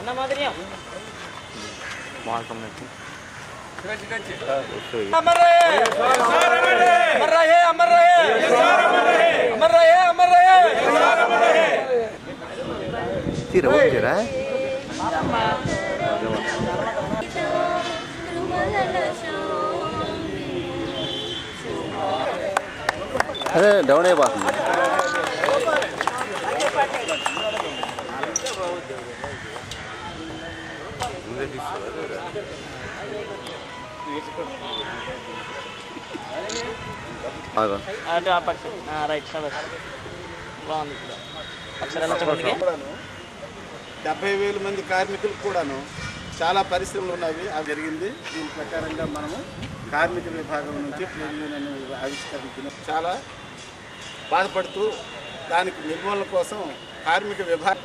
அந்த மாதிரியும் மார்க்கம் நட்டு अमर रहे अमर रहे अमर रहे अमर रहे अमर रहे तीर ओके रहा अरे डवणे पास में అటు ఆ పక్క రైట్ బాగుంది కూడాను డెబ్బై వేల మంది కార్మికులు కూడాను చాలా పరిశ్రమలు ఉన్నవి అవి జరిగింది. దీని ప్రకారంగా మనము కార్మిక విభాగం నుంచి యూనియన్ ఆవిష్కరించిన చాలా బాధపడుతూ దానికి నిర్మూలన కోసం కార్మిక విభాగం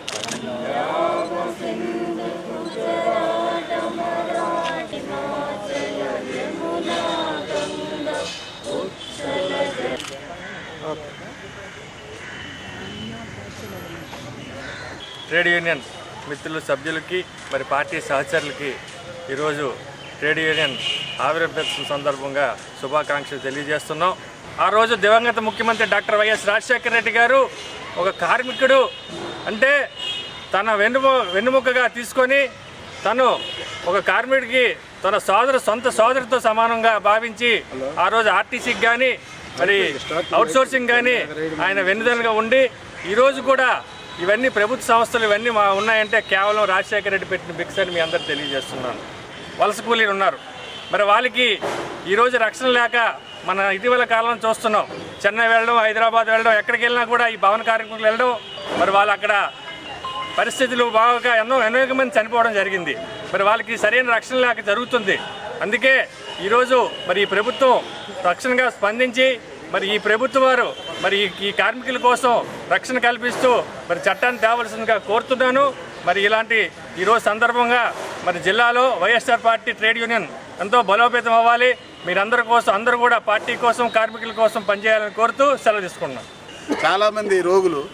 ట్రేడ్ యూనియన్ మిత్రులు సభ్యులకి మరి పార్టీ సహచరులకి ఈరోజు ట్రేడ్ యూనియన్ ఆవిర్భావం సందర్భంగా శుభాకాంక్షలు తెలియజేస్తున్నాం. ఆ రోజు దివంగత ముఖ్యమంత్రి డాక్టర్ వైఎస్ రాజశేఖర రెడ్డి గారు ఒక కార్మికుడు అంటే తన వెన్నుము వెన్నుముకగా తీసుకొని తను ఒక కార్మికుడికి తన సోదరు సొంత సోదరితో సమానంగా భావించి ఆ రోజు ఆర్టీసీకి కానీ మరి అవుట్సోర్సింగ్ కానీ ఆయన వెన్నుదన్నుగా ఉండి ఈరోజు కూడా ఇవన్నీ ప్రభుత్వ సంస్థలు ఇవన్నీ మా ఉన్నాయంటే కేవలం రాజశేఖర రెడ్డి పెట్టిన బిక్స్ అని మీ అందరు తెలియజేస్తున్నాను. వలస కూలీలు ఉన్నారు. మరి వాళ్ళకి ఈరోజు రక్షణ లేక మన ఇటీవల కాలంలో చూస్తున్నాం. చెన్నై వెళ్ళడం హైదరాబాద్ వెళ్ళడం ఎక్కడికి వెళ్ళినా కూడా ఈ భవన కార్మికులు వెళ్ళడం. మరి వాళ్ళు అక్కడ పరిస్థితులు బాగా ఎన్నో అనేక మంది చనిపోవడం జరిగింది. మరి వాళ్ళకి సరైన రక్షణ లేక జరుగుతుంది. అందుకే ఈరోజు మరి ఈ ప్రభుత్వం రక్షణగా స్పందించి మరి ఈ ప్రభుత్వం వారు మరి ఈ- కార్మికుల కోసం రక్షణ కల్పిస్తూ మరి చట్టాన్ని తేవలసిందిగా కోరుతున్నాను. మరి ఇలాంటి ఈరోజు సందర్భంగా మరి జిల్లాలో వైఎస్ఆర్ పార్టీ ట్రేడ్ యూనియన్ ఎంతో బలోపేతం అవ్వాలి. మీరందరి కోసం అందరూ కూడా పార్టీ కోసం కార్మికుల కోసం పనిచేయాలని కోరుతూ సెలవు తీసుకుంటున్నాను. చాలామంది రోగులు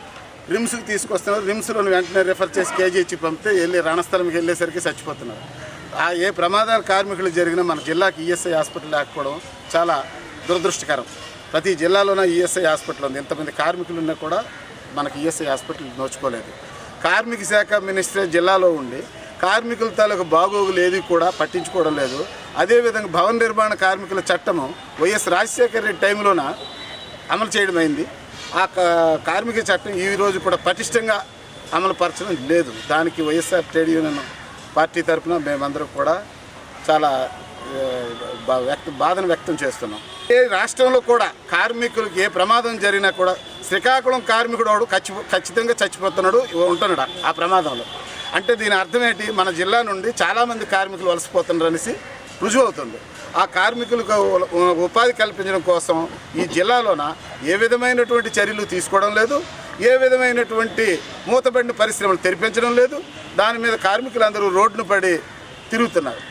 రిమ్స్కి తీసుకొస్తున్నారు. రిమ్స్లో వెంటనే రిఫర్ చేసి కేజీ ఇచ్చి పంపితే వెళ్ళి రణస్థలంకి వెళ్ళేసరికి చచ్చిపోతున్నారు. ఆ ఏ ప్రమాదాలు కార్మికులు జరిగినా మన జిల్లాకి ఈఎస్ఐ హాస్పిటల్ లేకపోవడం చాలా దురదృష్టకరం. ప్రతి జిల్లాలోనే ఈఎస్ఐ హాస్పిటల్ ఉంది. ఇంతమంది కార్మికులు ఉన్నా కూడా మనకి ఈఎస్ఐ హాస్పిటల్ నోచుకోలేదు. కార్మిక శాఖ మినిస్టర్ జిల్లాలో ఉండి కార్మికుల తాలూకు బాగోగులు ఏది కూడా పట్టించుకోవడం లేదు. అదేవిధంగా భవన నిర్మాణ కార్మికుల చట్టము వైఎస్ రాజశేఖర రెడ్డి టైంలోన అమలు చేయడం అయింది. ఆ కా- కార్మిక చట్టం ఈ రోజు కూడా పటిష్టంగా అమలు పరచడం లేదు. దానికి వైఎస్ఆర్ ట్రేడ్ యూనియన్ పార్టీ తరఫున మేమందరం కూడా చాలా బా- వ్యక్త బాధను వ్యక్తం చేస్తున్నాం. ఏ రాష్ట్రంలో కూడా కార్మికులకు ఏ ప్రమాదం జరిగినా కూడా శ్రీకాకుళం కార్మికుడు వాడు ఖచ్చి ఖచ్చితంగా చచ్చిపోతున్నాడు ఉంటున్నాడు ఆ ప్రమాదంలో. అంటే దీని అర్థం ఏంటి? మన జిల్లా నుండి చాలామంది కార్మికులు వలసపోతున్నారు అనేసి రుజువు అవుతుంది. ఆ కార్మికులకు ఉపాధి కల్పించడం కోసం ఈ జిల్లాలోన ఏ విధమైనటువంటి చర్యలు తీసుకోవడం లేదు ఏ విధమైనటువంటి మూతబడిన పరిశ్రమలు తెరిపించడం లేదు దాని మీద కార్మికులందరూ రోడ్డును పడి తిరుగుతున్నారు.